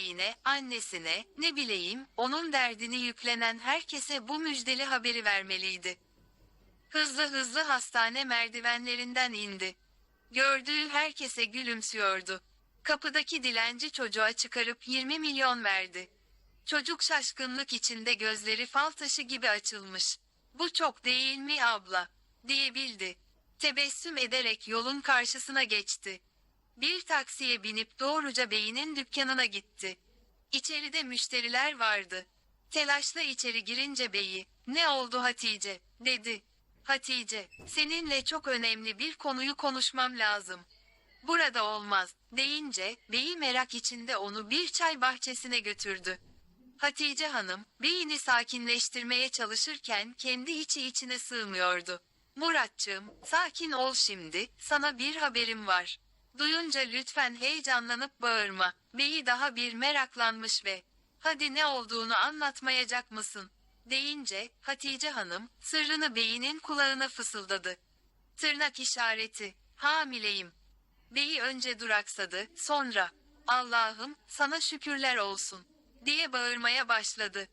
Yine annesine, ne bileyim, onun derdini yüklenen herkese bu müjdeli haberi vermeliydi. Hızlı hızlı hastane merdivenlerinden indi. Gördüğü herkese gülümsüyordu. Kapıdaki dilenci çocuğa çıkarıp 20 milyon verdi. Çocuk şaşkınlık içinde gözleri fal taşı gibi açılmış. Bu çok değil mi abla? diyebildi. Tebessüm ederek yolun karşısına geçti. Bir taksiye binip doğruca beyinin dükkanına gitti. İçeride müşteriler vardı. Telaşla içeri girince beyi, ne oldu Hatice, dedi. Hatice, seninle çok önemli bir konuyu konuşmam lazım. Burada olmaz, deyince, beyi merak içinde onu bir çay bahçesine götürdü. Hatice Hanım, beyini sakinleştirmeye çalışırken kendi içi içine sığmıyordu. Muratçığım, sakin ol şimdi, sana bir haberim var. Duyunca lütfen heyecanlanıp bağırma. Beyi daha bir meraklanmış ve hadi ne olduğunu anlatmayacak mısın? deyince Hatice Hanım sırrını beyinin kulağına fısıldadı. Tırnak işareti. Hamileyim. Beyi önce duraksadı, sonra Allah'ım sana şükürler olsun diye bağırmaya başladı.